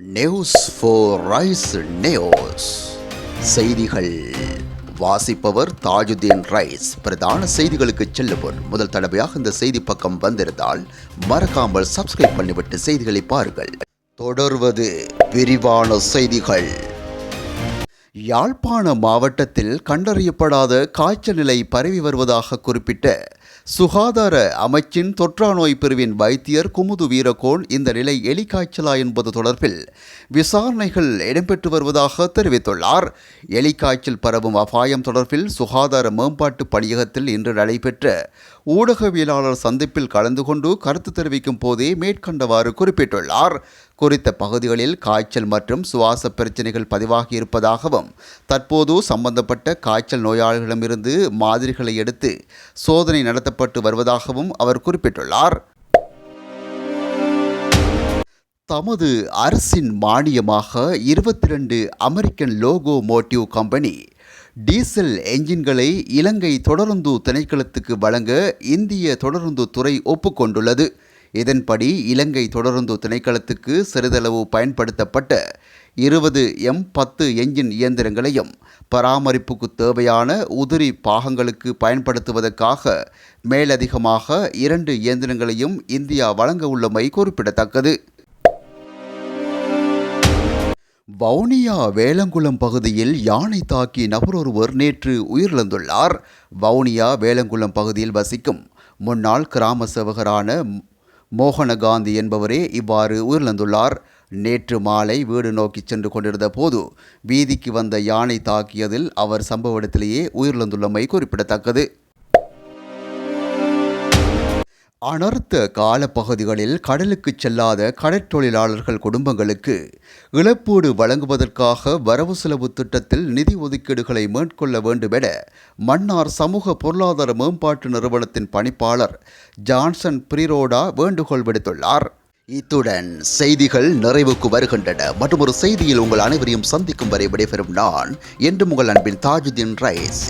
News four rice news செய்திகள். வாசிப்பவர் Tajuddin rice. பிரதான செய்திகளுக்கு செல்லுவோர். முதல் தடவையாக இந்த செய்தி பக்கம் வந்திருந்தால் மறக்காமல் சப்ஸ்கிரைப் பண்ணிவிட்டு செய்திகளை பாருங்கள். தொடர்வது விரிவான செய்திகள். யாழ்ப்பாண மாவட்டத்தில் கண்டறியப்படாத காய்ச்சல் நிலை பரவி வருவதாக குறிப்பிட்ட சுகாதார அமைச்சின் தொற்றா நோய் பிரிவின் வைத்தியர் குமுது வீரகோன் இந்த நிலை எலிக்காய்ச்சலா என்பது தொடர்பில் விசாரணைகள் இடம்பெற்று வருவதாக தெரிவித்துள்ளார். எலிக்காய்ச்சல் பரவும் அபாயம் தொடர்பில் சுகாதார மேம்பாட்டு பணியகத்தில் இன்று நடைபெற்ற ஊடகவியலாளர் சந்திப்பில் கலந்து கொண்டு கருத்து தெரிவிக்கும் போதே மேற்கண்டவாறு குறிப்பிட்டுள்ளார். குறித்த பகுதிகளில் காய்ச்சல் மற்றும் சுவாச பிரச்சினைகள் பதிவாகி இருப்பதாகவும் தற்போது சம்பந்தப்பட்ட காய்ச்சல் நோயாளிகளிடமிருந்து மாதிரிகளை எடுத்து சோதனை நடத்தப்பட்டு வருவதாகவும் அவர் குறிப்பிட்டுள்ளார். தமது அரசின் மானியமாக இருபத்தி ரெண்டு American locomotive company diesel என்ஜின்களை இலங்கை தொடருந்து திணைக்களத்துக்கு வழங்க இந்திய தொடருந்து துறை ஒப்புக்கொண்டுள்ளது. இதன்படி இலங்கை தொடருந்து திணைக்களத்துக்கு சிறிதளவு பயன்படுத்தப்பட்ட இருபது எம் பத்து எஞ்சின் இயந்திரங்களையும் பராமரிப்புக்கு தேவையான உதிரி பாகங்களுக்கு பயன்படுத்துவதற்காக மேலதிகமாக இரண்டு இயந்திரங்களையும் இந்தியா வழங்க உள்ளமை குறிப்பிடத்தக்கது. வவுனியா வேலங்குளம் பகுதியில் யானை தாக்கி நபரொருவர் நேற்று உயிரிழந்துள்ளார். வவுனியா வேலங்குளம் பகுதியில் வசிக்கும் முன்னாள் கிராம சேவகரான மோகனகாந்தி என்பவரே இவ்வாறு உயிரிழந்துள்ளார். நேற்று மாலை வீடு நோக்கி சென்று கொண்டிருந்த போது வீதிக்கு வந்த யானை தாக்கியதில் அவர் சம்பவ இடத்திலேயே உயிரிழந்துள்ளமை குறிப்பிடத்தக்கது. அனர்த்த காலப்பகுதிகளில் கடலுக்கு செல்லாத கடற்றொழிலாளர்கள் குடும்பங்களுக்கு இழப்பீடு வழங்குவதற்காக வரவு செலவு திட்டத்தில் நிதி ஒதுக்கீடுகளை மேற்கொள்ள வேண்டுமென மன்னார் சமூக பொருளாதார மேம்பாட்டு நிறுவனத்தின் பணிப்பாளர் ஜான்சன் பிரிரோடா வேண்டுகோள் விடுத்துள்ளார். இத்துடன் செய்திகள் நிறைவுக்கு வருகின்றன. மற்றும் ஒரு செய்தியில் உங்கள் அனைவரையும் சந்திக்கும் வரை விடைபெறும் நான் என்றும் உங்கள் அன்பின் தாஜுதீன் ரைஸ்.